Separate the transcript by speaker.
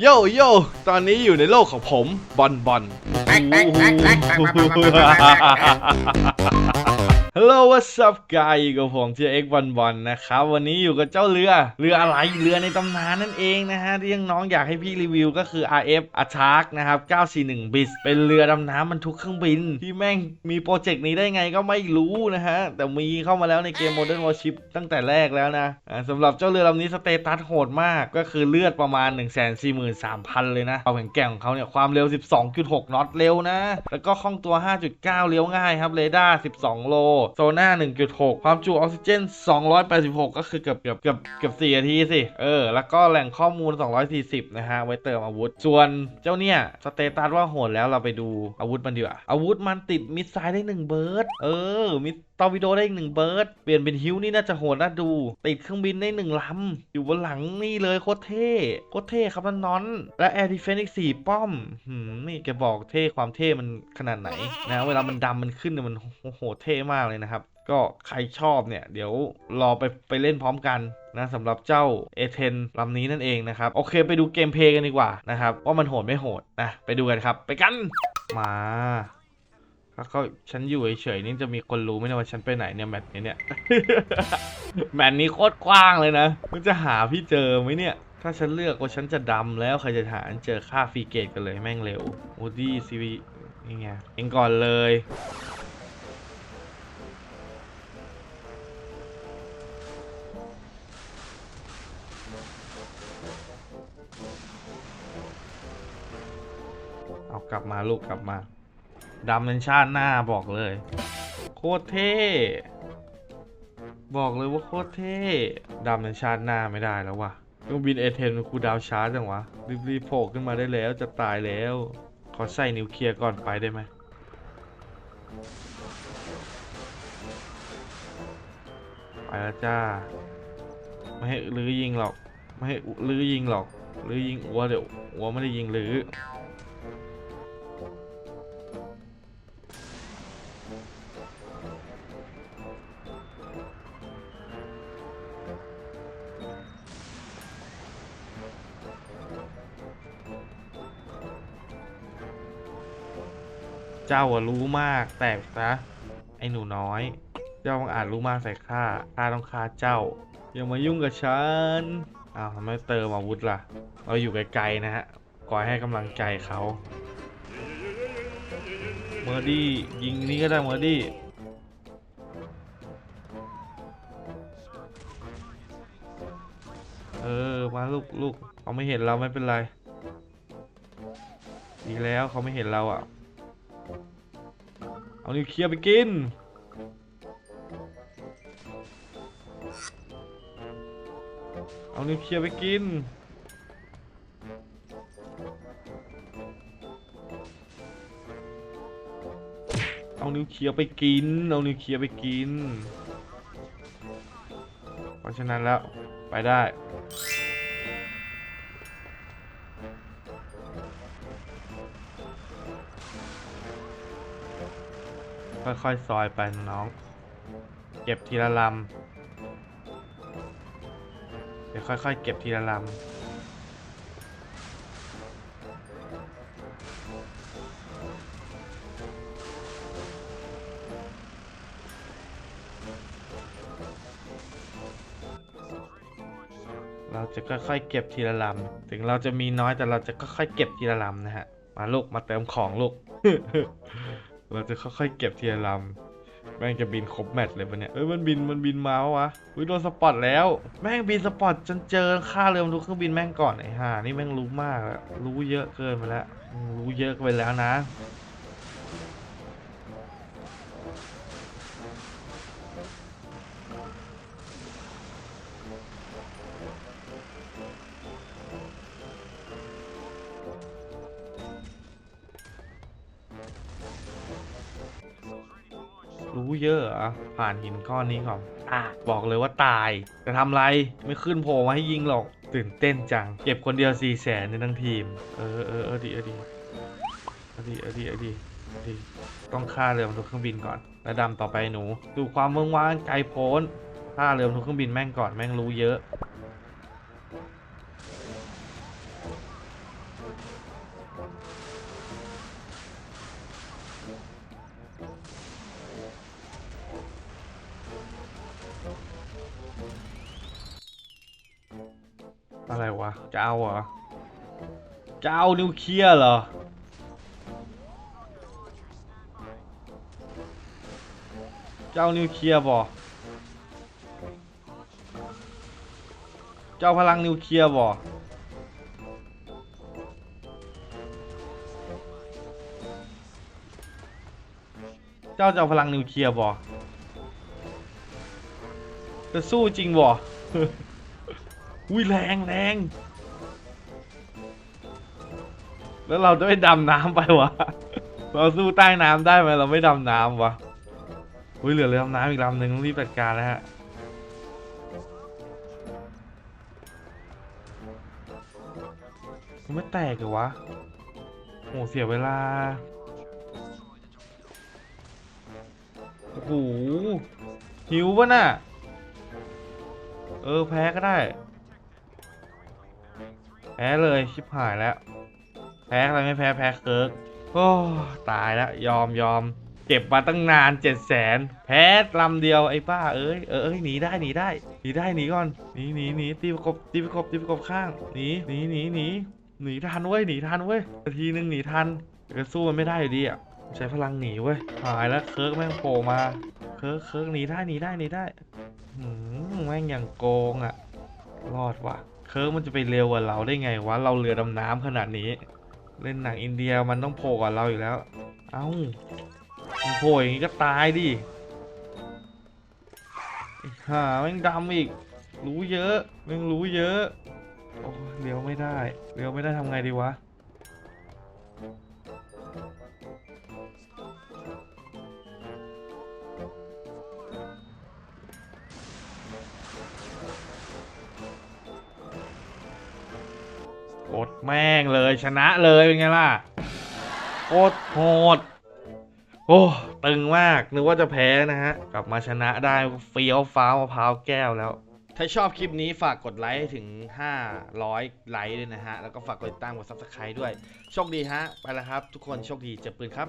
Speaker 1: โยโยตอนนี้อยู่ในโลกของผมบอลบอล ฮัลโหล what's up guy อยู่กับผมเจเอ็กบอลบอลนะครับ วันนี้อยู่กับเจ้าเรือ เรืออะไร เรือในตำนานนั่นเองนะฮะ ที่ยังน้องอยากให้พี่รีวิวก็คือ RF a t a c นะครับ 941 b i s เป็นเรือดำน้ำบรรทุกเครื่องบิน ที่แม่งมีโปรเจกต์นี้ได้ไงก็ไม่รู้นะฮะ แต่มีเข้ามาแล้วในเกม Modern Warship ตั้งแต่แรกแล้วนะอ่าสำหรับเจ้าเรือลำนี้สเตตัสโหดมากก็คือเลือดประมาณ 143,000 เลยนะความแข็งแกร่งของเขาเนี่ยความเร็ว 12.6 น็อตเร็วนะ แล้วก็คล่องตัว 5.9 เลี้ยวง่ายครับเรดาร์ 12 โลโซน่า1.6 ความจุออกซิเจน 286 ก็คือเกือบเกือบเกือบเกือบ4นาทีสิ เออ แล้วก็แหล่งข้อมูล 240 นะฮะ ไว้เติมอาวุธ ส่วนเจ้าเนี่ยสเตตัสว่าโหดแล้วเราไปดูอาวุธมันดีกว่า อาวุธมันติดมิสไซล์ได้ 1 เบิร์ด เออ มิสตอวิโดได้อีกหนึ่งเบิร์ด เปลี่ยนเป็นฮิวนี่น่าจะโหดน่าดู ติดเครื่องบินได้หนึ่งลำ อยู่บนหลังนี่เลยโคตรเท่ โคตรเท่ครับนั่นนอน และแอร์ดิเฟนซ์อีกสี่ป้อมหืมนี่แกบอกเท่ความเท่มันขนาดไหนนะ เวลามันดำมันขึ้นเนี่ยมันโหเท่มากเลยนะครับ ก็ใครชอบเนี่ย เดี๋ยวรอไปไปเล่นพร้อมกันนะสำหรับเจ้า A10 ลำนี้นั่นเองนะครับ โอเคไปดูเกมเพลย์กันดีกว่านะครับ ว่ามันโหดไม่โหดนะไปดูกันครับ ไปกันมาถ้าเขาฉันอยู่เฉยๆนี่จะมีคนรู้ไหมนี่ยว่าฉันไปไหนเนี่ยแมตช์นี้เนี่ยแมตช์นี้โคตรกว้างเลยนะมันจะหาพี่เจอไหมเนี่ย ถ้าฉันเลือกว่าฉันจะดำแล้วใครจะหาเจอค่าฟรีเกตกันเลยแม่งเร็วโอดี้ซีวีนี่ไงเองก่อนเลย ลับมาลูกกลับมาดำเป็นชาติหน้าบอกเลย โคตรเท่ บอกเลยว่าโคตรเท่ดำเป็นชาติหน้าไม่ได้แล้ววะเครื่องบินเอเทนคูดาวช้าจังวะรีบรีโผล่ขึ้นมาได้แล้วจะตายแล้ว ขอใส่นิวเคลียร์ก่อนไปได้ไหมไปแล้วจ้า ไม่ให้ลื้อยิงหรอก ไม่ให้ลื้อยิงหรอก ลื้อยิงอัวเดี๋ยวอัวไม่ได้ยิงลือ เจ้าอะรู้มากแตกซะไอ้หนูน้อย เจ้าบังอาจรู้มากใส่ข้าข้าต้องฆ่าเจ้า อย่ามายุ่งกับฉันอ้าวทำไมเติมอาวุธล่ะ เราอยู่ไกลๆนะฮะคอยให้กำลังใจเขาเมอร์ดี้ยิงนี่ก็ได้เมอร์ดี้เออมาลูกลูกเขาไม่เห็นเราไม่เป็นไร ดีแล้วเขาไม่เห็นเราอะ เอานิวเคลียร์ไปกิน เอานิวเคลียร์ไปกิน เอานิวเคลียร์ไปกิน เอานิวเคลียร์ไปกิน เพราะฉะนั้นแล้วไปได้ ค่อยๆ ซอยไปน้อง เก็บทีละลำ เดี๋ยวค่อยๆ เก็บทีละลำเราจะค่อยๆเก็บทีละลำ ถึงเราจะมีน้อยแต่เราจะค่อยๆเก็บทีละลำนะฮะ มาลูกมาเติมของลูก เราจะค่อยๆเก็บทีละลำแม่งจะบินครบแมตช์เลยปะเนี่ยเอ้ยมันบินมันบินมาวะอุ้ยโดนสปอตแล้ว แม่งบินสปอตจนเจอค่าเรือรรทุกเครื่องบินแม่งก่อนไอ้ห่านี่แม่งรู้มากแล้วรู้เยอะเกินไปแล้วรู้เยอะไปแล้วนะ เยอะเหรอผ่านหินก้อนนี้ก่อนอะบอกเลยว่าตายจะทำไรไม่ขึ้นโผล่มาให้ยิงหรอกตื่นเต้นจัง เก็บคนเดียวสี่แสนในทั้งทีม เออเออเออดีเออดีเออดีเออดีเออดีเออดีต้องฆ่าเรือบรรทุกเครื่องบินก่อน แล้วดำต่อไปหนู ดูความเมืองว่างไกลโพ้นฆ่าเรือบรรทุกเครื่องบินแม่งก่อนแม่งรู้เยอะ อะไรวะ จะเอาเหรอ จะเอานิวเคลียร์เหรอ เจ้านิวเคลียร์บ่เจ้าพลังนิวเคลียร์บ่เจ้าจะเอาพลังนิวเคลียร์บ่จะสู้จริงบ่ อุ้ยแรงแรงแล้วเราจะไม่ดำน้ำไปวะ เราสู้ใต้น้ำได้ไหมเราไม่ดำน้ำวะอุ้ยเหลือเรือดำน้ำอีกลำหนึ่งต้องรีบจัดการแล้วฮะมันไม่แตกเหรอวะโหเสียเวลา โอ้โหหิวปะน่ะ เออแพ้ก็ได้ แพ้เลยชิบหายแล้ว แพ้อะไรไม่แพ้แพ้เคิร์กโอ้ตายแล้วยอมยอมเก็บมาตั้งนานเจ็ดแสนแพ้ลำเดียวไอ้ป้าเอ้ยเอ้ยหนีได้หนีได้หนีได้หนีก่อนหนีหนีหนีตีประกบตีประกบตีประกบข้างหนีหนีหนีหนีหนีทันเว้ยหนีทันเว้ยนาทีนึงหนีทันแต่สู้มันไม่ได้อยู่ดีอะใช้พลังหนีเว้ยหายแล้วเคิร์กแม่งโผล่มาเคิร์กเคิร์กหนีได้หนีได้หนีได้หืมแม่งอย่างโกงอะรอดว่ะ คิร์กมันจะไปเร็วกว่าเราได้ไงวะ เราเรือดำน้ำขนาดนี้ เล่นหนังอินเดียมันต้องโผล่กว่าเราอยู่แล้ว เอ้ามันโผล่อย่างนี้ก็ตายดิอีห่าแม่งดำอีก รู้เยอะแม่งรู้เยอะ โอ้เลี้ยวไม่ได้ เลี้ยวไม่ได้ทำไงดีวะ กดแม่งเลยชนะเลยเป็นไงล่ะโคตรโหดโอ้ตึงมากนึกว่าจะแพ้นะฮะ กลับมาชนะได้เฟี้ยวฟ้ามะพร้าวแก้วแล้ว ถ้าชอบคลิปนี้ฝากกดไลค์ให้ถึง 500 ไลค์ด้วยนะฮะ แล้วก็ฝากกดติดตามกด subscribe ด้วย โชคดีฮะ ไปแล้วครับ ทุกคนโชคดีเจ็บปืนครับ